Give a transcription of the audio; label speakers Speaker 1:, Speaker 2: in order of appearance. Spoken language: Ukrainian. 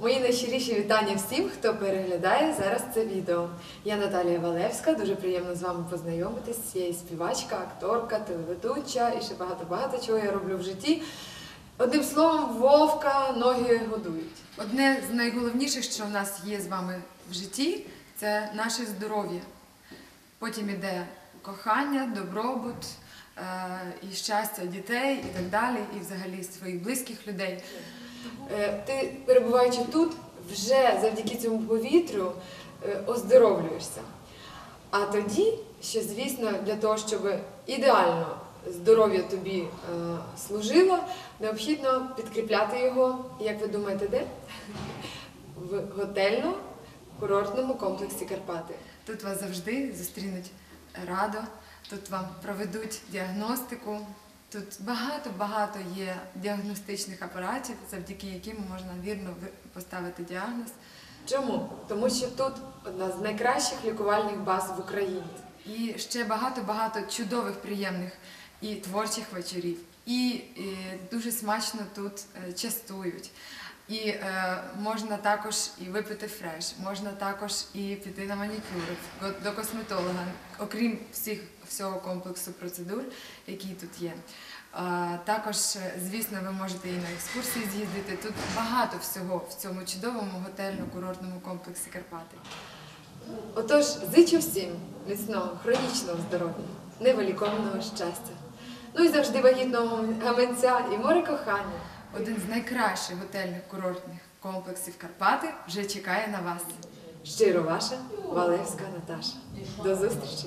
Speaker 1: Мої найщиріші вітання всім, хто переглядає зараз це відео. Я Наталія Валевська, дуже приємно з вами познайомитись. Я і співачка, акторка, телеведуча і ще багато-багато чого я роблю в житті. Одним словом, вовка ноги годують. Одне з найголовніших, що в нас є з вами в житті, це наше здоров'я. Потім іде кохання, добробут е, і щастя дітей і так далі, і взагалі своїх близьких людей. Е, Ти, перебуваючи тут, вже завдяки цьому повітрю е, оздоровлюєшся. А тоді, ще звісно, для того, щоб ідеально здоров'я тобі е, служило, необхідно підкріпляти його, як ви думаєте, де? В готельно-курортному комплексі Карпати. Тут вас завжди зустрінуть радо, тут вам проведуть діагностику. Тут багато-багато є діагностичних апаратів, завдяки яким можна вірно поставити діагноз. Чому? Тому що тут одна з найкращих лікувальних баз в Україні. І ще багато-багато чудових, приємних і творчих вечорів. І, дуже смачно тут е, частують. І е, можна також і випити фреш, можна також і піти на манікюр до косметолога, окрім всіх всього комплексу процедур, які тут є. Е, також, звісно, ви можете і на екскурсії з'їздити. Тут багато всього в цьому чудовому готельно-курортному комплексі Карпати. Отож, зичу всім міцного, хронічного здоров'я, невиліковного щастя. Ну і завжди вагітного гаманця і море кохання. Один з найкращих готельних курортних комплексів Карпати вже чекає на вас. Щиро ваша Валевська Наташа. До зустрічі!